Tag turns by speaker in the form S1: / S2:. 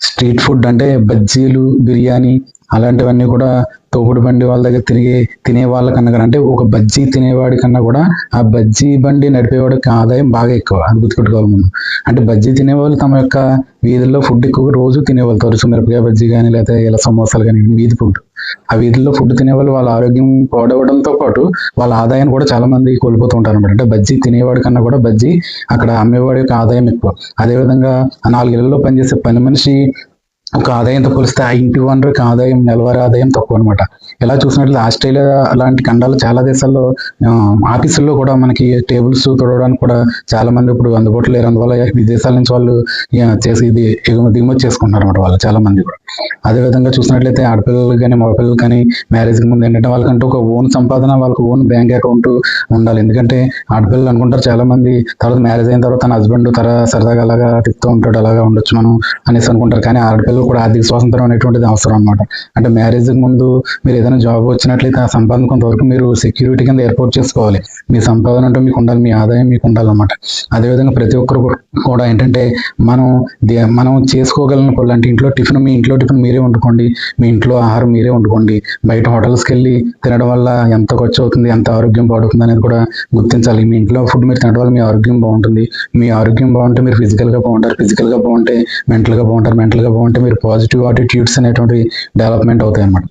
S1: Street food అంటే బజ్జీలు బిర్యానీ అలాంటివన్నీ కూడా తోపుడు బండి వాళ్ళ దగ్గర తిరిగి తినే వాళ్ళకన్నా కూడా అంటే ఒక బజ్జీ తినేవాడి కన్నా కూడా ఆ బజ్జీ బండి నడిపేవాడికి ఆదాయం బాగా ఎక్కువ అది గుర్తుపెట్టుకోవాలి ముందు అంటే బజ్జీ తినేవాళ్ళు తమ యొక్క వీధుల్లో ఫుడ్ ఎక్కువ రోజు తినేవాళ్ళు. తరచు మిరపకాయ బజ్జీ కానీ లేకపోతే ఇలా సమోసాలు కానీ వీధి ఫుడ్. ఆ వీధుల్లో ఫుడ్ తినేవాళ్ళు వాళ్ళ ఆరోగ్యం పాడవడంతో పాటు వాళ్ళ ఆదాయాన్ని కూడా చాలా మంది కోల్పోతూ ఉంటారు అనమాట అంటే బజ్జీ తినేవాడి కన్నా కూడా బజ్జీ అక్కడ అమ్మేవాడి యొక్క ఆదాయం ఎక్కువ. అదేవిధంగా నాలుగేళ్ళలో పనిచేసే పని మనిషి ఒక ఆదాయంతో పోలిస్తే ఆ ఇంటి వనరుకి ఆదాయం నెలవారి ఆదాయం తక్కువ అనమాట ఇలా చూసినట్లయితే ఆస్ట్రేలియా లాంటి ఖండాలు చాలా దేశాల్లో ఆఫీసుల్లో కూడా మనకి టేబుల్స్ తొడవడానికి కూడా చాలా మంది ఇప్పుడు అందుబాటులో లేరు. అందువల్ల విదేశాల నుంచి వాళ్ళు చేసి ఇది ఎగుమతి దిగుమతి చేసుకుంటున్నారు అనమాట వాళ్ళు చాలా మంది కూడా. అదే విధంగా చూసినట్లయితే ఆడపిల్లలు కానీ మగపిల్లలు కానీ మ్యారేజ్ ముందు ఏంటంటే వాళ్ళకంటూ ఒక ఓన్ సంపాదన వాళ్ళకి ఓన్ బ్యాంక్ అకౌంట్ ఉండాలి. ఎందుకంటే ఆడపిల్లలు అనుకుంటారు చాలా మంది తర్వాత మ్యారేజ్ అయిన తర్వాత తన హస్బెండ్ తర సరదాగా అలాగా తిప్పుతూ ఉంటాడు అలాగా ఉండొచ్చు మనం అనేసి అనుకుంటారు. కానీ ఆడపిల్లలు కూడా ఆర్థిక స్వాతంత్రం అనేటువంటిది అవసరం అనమాట అంటే మ్యారేజ్ ముందు మీరు ఏదైనా జాబ్ వచ్చినట్లయితే ఆ సంపాదన కొంతవరకు మీరు సెక్యూరిటీ కింద ఏర్పాటు చేసుకోవాలి. మీ సంపాదన అంటే మీకు ఉండాలి మీ ఆదాయం మీకు ఉండాలన్నమాట అదేవిధంగా ప్రతి ఒక్కరు కూడా- ఏంటంటే మనం దే- మనం చేసుకోగలిగిన పనులు అంటే ఇంట్లో టిఫిన్ మీ ఇంట్లో టిఫిన్ మీరే వండుకోండి మీ ఇంట్లో ఆహారం మీరే వండుకోండి. బయట హోటల్స్కి వెళ్ళి తినడం వల్ల ఎంత ఖర్చు అవుతుంది ఎంత ఆరోగ్యం పాడుతుంది అనేది కూడా గుర్తించాలి. మీ ఇంట్లో ఫుడ్ మీరు తినడం వల్ల మీ ఆరోగ్యం బాగుంటుంది. మీ ఆరోగ్యం బాగుంటే మీరు ఫిజికల్గా గా బాగుంటారు ఫిజికల్గా బాగుంటే మెంటల్గా బాగుంటారు మెంటల్గా బాగుంటే మీరు పాజిటివ్ ఆటిట్యూడ్స్ అనేటువంటి డెవలప్మెంట్ అవుతాయి అన్నమాట